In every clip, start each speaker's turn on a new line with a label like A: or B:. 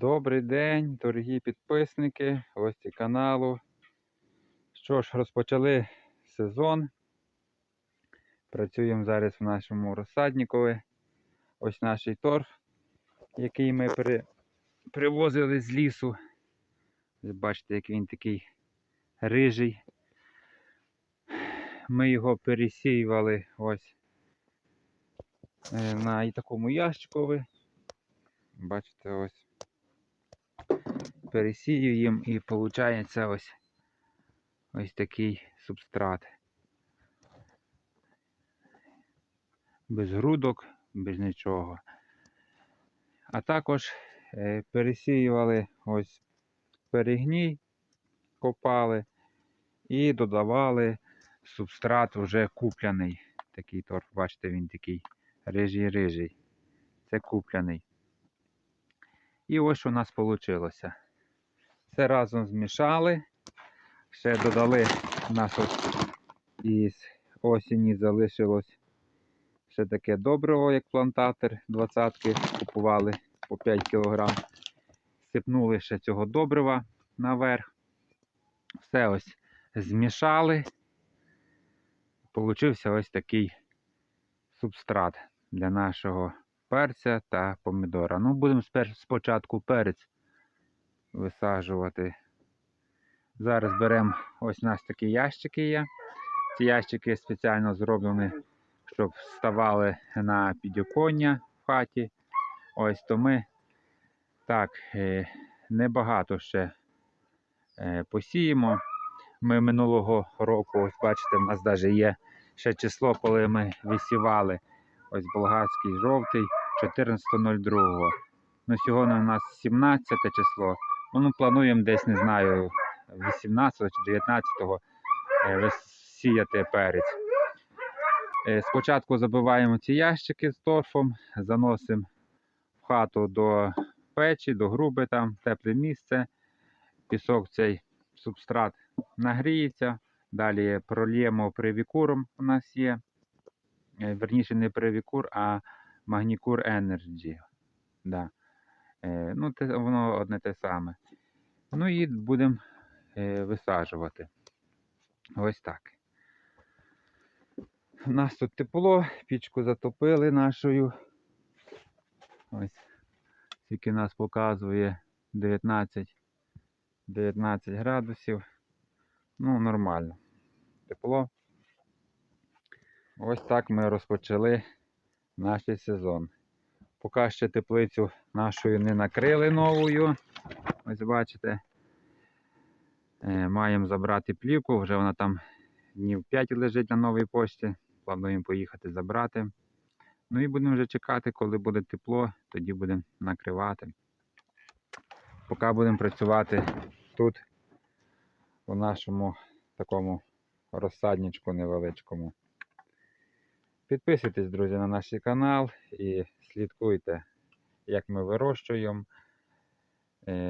A: Добрий день, дорогі підписники, гості каналу. Що ж, розпочали сезон. Працюємо зараз в нашому розсадникові. Ось наш торф, який ми при... привозили з лісу. Бачите, як він такий рижий. Ми його пересіювали ось е, на такому ящикові. Бачите, ось пересію їм і виходить ось, ось такий субстрат. Без грудок, без нічого. А також е, пересіювали ось перегній, копали і додавали субстрат вже купляний. Такий торф, бачите, він такий рижий-рижий. Це купляний. І ось у нас вийшло. Це разом змішали. Ще додали нас із осені залишилось ще таке добриво, як плантатор 20-ки купували по 5 кг. Сипнули ще цього добрива наверх. Все ось змішали. Получився ось такий субстрат для нашого перця та помідора. Ну, будемо спочатку перець висаджувати. Зараз беремо ось у нас такі ящики є. Ці ящики спеціально зроблені, щоб вставали на підоконня в хаті. Ось то ми так, е, небагато ще е, посіємо. Ми минулого року, ось бачите, у нас навіть є ще число, коли ми висівали. Ось болгарський жовтий 14.02. Ну, сьогодні у нас 17 число. Ну, плануємо десь, не знаю, 18 чи 19 сіяти перець. Е, Спочатку забиваємо ці ящики з торфом, заносимо в хату до печі, до груби, там тепле місце. Пісок цей субстрат нагріється. Далі прольємо привікуром у нас є. Е, Верніше не привікур, а магнікур Energy. Да. Е, ну, воно одне те саме. Ну і будемо е, висаджувати. Ось так. У нас тут тепло, пічку затопили нашою. Ось. Тільки нас показує 19, 19 градусів. Ну, нормально. Тепло. Ось так ми розпочали наш сезон. Поки ще теплицю нашою не накрили новою. Ось бачите. Е, Маємо забрати плівку, вже вона там днів 5 лежить на новій пошті. Плануємо поїхати забрати. Ну і будемо вже чекати, коли буде тепло, тоді будемо накривати. Поки будемо працювати тут, у нашому такому розсадничку невеличкому. Підписуйтесь, друзі, на наш канал і слідкуйте, як ми вирощуємо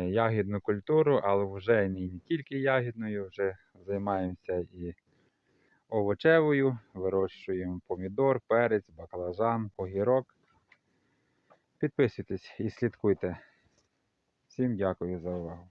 A: ягідну культуру, але вже не, не тільки ягідною, вже займаємося і овочевою, вирощуємо помідор, перець, баклажан, огірок. Підписуйтесь і слідкуйте. Всім дякую за увагу.